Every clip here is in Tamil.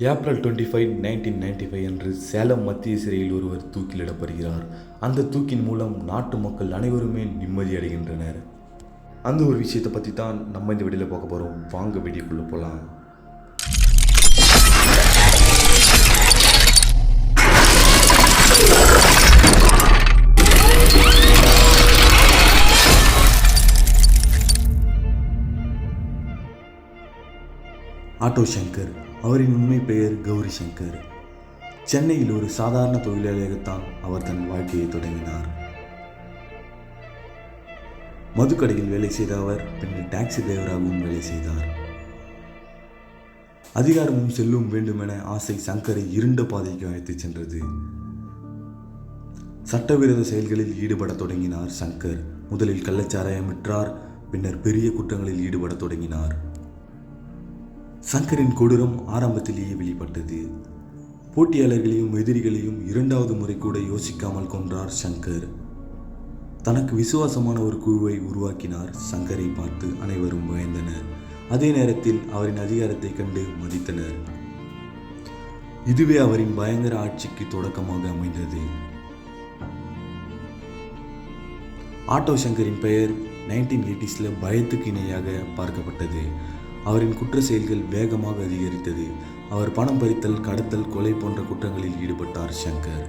April twenty five nineteen ninety five அன்று சேலம் மத்திய சிறையில் ஒருவர் தூக்கிலிடப்படுகிறார். அந்த தூக்கின் மூலம் நாட்டு மக்கள் அனைவருமே நிம்மதி அடைகின்றனர். அந்த ஒரு விஷயத்தை பற்றி தான் நம்ம இந்த வீடியோவில் பார்க்க போகிறோம் வாங்க வீடியோக்குள்ளே போகலாம் ஆட்டோ சங்கர் அவரின் உண்மை பெயர் கௌரி சங்கர். சென்னையில் ஒரு சாதாரண தொழிலாளியாகத்தான் அவர் தன் வாழ்க்கையை தொடங்கினார். மதுக்கடையில் வேலை செய்த அவர் பின்னர் டாக்ஸி டிரைவராகவும் வேலை செய்தார். அதிகாரமும் செல்லும் வேண்டுமென ஆசை சங்கரை இருண்ட பாதைக்கு அழைத்துச் சென்றது. சட்டவிரோத செயல்களில் ஈடுபடத் தொடங்கினார் சங்கர். முதலில் கள்ளச்சாராயம் விற்றார் பின்னர் பெரிய குற்றங்களில் ஈடுபடத் தொடங்கினார். சங்கரின் கொடூரம் ஆரம்பத்திலேயே வெளிப்பட்டது. போட்டியாளர்களையும் எதிரிகளையும் இரண்டாவது முறை கூட யோசிக்காமல் கொன்றார் சங்கர். தனக்கு விசுவாசமான ஒரு குழுவை உருவாக்கினார் சங்கரை பார்த்து அனைவரும் பயந்தனர். அதே நேரத்தில் அவரின் அதிகாரத்தை கண்டு மதித்தனர். இதுவே அவரின் பயங்கர ஆட்சிக்கு தொடக்கமாக அமைந்தது. ஆட்டோ சங்கரின் பெயர் நைன்டீன் எயிட்டிஸில் பயத்துக்கு இணையாக பார்க்கப்பட்டது. அவரின் குற்ற செயல்கள் வேகமாக அதிகரித்தது. அவர் பணம் பறித்தல் கடத்தல் கொலை போன்ற குற்றங்களில் ஈடுபட்டார் சங்கர்.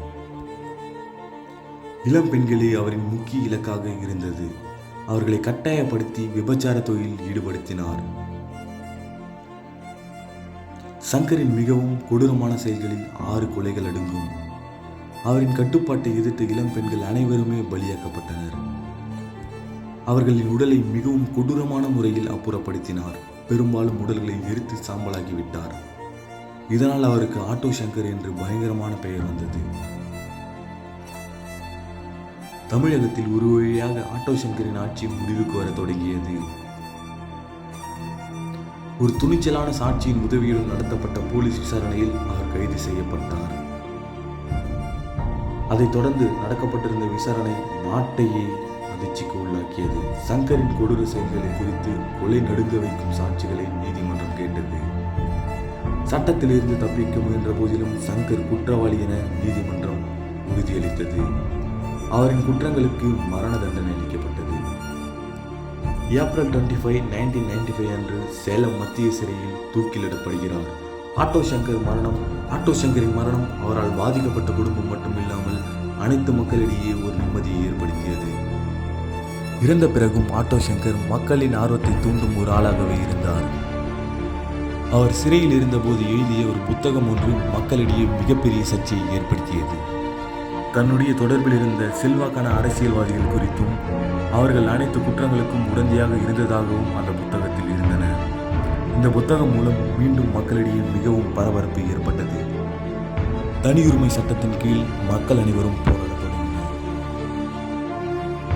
இளம் பெண்களே அவரின் முக்கிய இலக்காக இருந்தது. அவர்களை கட்டாயப்படுத்தி விபச்சார தொழிலில் ஈடுபடுத்தினார். சங்கரின் மிகவும் கொடூரமான செயல்களில் ஆறு கொலைகள் அடங்கும். அவரின் கட்டுப்பாட்டை எதிர்த்த இளம் பெண்கள் அனைவருமே பலியாக்கப்பட்டனர். அவர்களின் உடலை மிகவும் கொடூரமான முறையில் அப்புறப்படுத்தினார். பெரும்பாலும் உடல்களை எரித்து சாம்பலாக்கி விட்டார் இதனால் அவருக்கு ஆட்டோ சங்கர் என்று பயங்கரமான பெயர் வந்தது. தமிழகத்தில் ஒரு வழியாக ஆட்டோ சங்கரின் ஆட்சி முடிவுக்கு வர தொடங்கியது. ஒரு துணிச்சலான சாட்சியின் உதவியுடன் நடத்தப்பட்ட போலீஸ் விசாரணையில் அவர் கைது செய்யப்பட்டார். அதைத் தொடர்ந்து நடக்கப்பட்டிருந்த விசாரணை நாட்டையே அதிர்ச்சிக்கு உள்ளாக்கியது. சங்கரின் கொடூர செயல்களை குறித்து கொலை நடுங்க வைக்கும் சாட்சிகளை நீதிமன்றம் கேட்டது. சட்டத்திலிருந்து தப்பிக்க முயன்ற போதிலும் சங்கர் குற்றவாளி என நீதிமன்றம் உறுதியளித்தது. அவரின் குற்றங்களுக்கு மரண தண்டனை அளிக்கப்பட்டது April twenty five nineteen ninety five அன்று சேலம் மத்திய சிறையில் தூக்கிலிடப்படுகிறார். ஆட்டோ சங்கர் மரணம் ஆட்டோ சங்கரின் மரணம் அவரால் பாதிக்கப்பட்ட குடும்பம் மட்டுமில்லாமல் அனைத்து மக்களிடையே ஒரு நிம்மதியை ஏற்படுத்தியது. இறந்த பிறகும் ஆட்டோ சங்கர் மக்களின் ஆர்வத்தை தூண்டும் ஒரு ஆளாகவே இருந்தார். அவர் சிறையில் இருந்தபோது எழுதிய ஒரு புத்தகம் ஒன்று மக்களிடையே மிகப்பெரிய சர்ச்சையை ஏற்படுத்தியது. தன்னுடைய தொடர்பில் இருந்த செல்வாக்கான அரசியல்வாதிகள் குறித்தும் அவர்கள் அனைத்து குற்றங்களுக்கும் உடந்தையாக இருந்ததாகவும் அந்த புத்தகத்தில் இருந்தன. இந்த புத்தகம் மூலம் மீண்டும் மக்களிடையே மிகவும் பரபரப்பு ஏற்பட்டது. தனியுரிமை சட்டத்தின் கீழ் மக்கள் அனைவரும்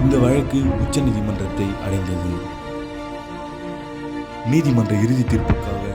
இந்த வழக்கு உச்ச நீதிமன்றத்தை அடைந்தது. நீதிமன்ற இறுதி தீர்ப்புக்காக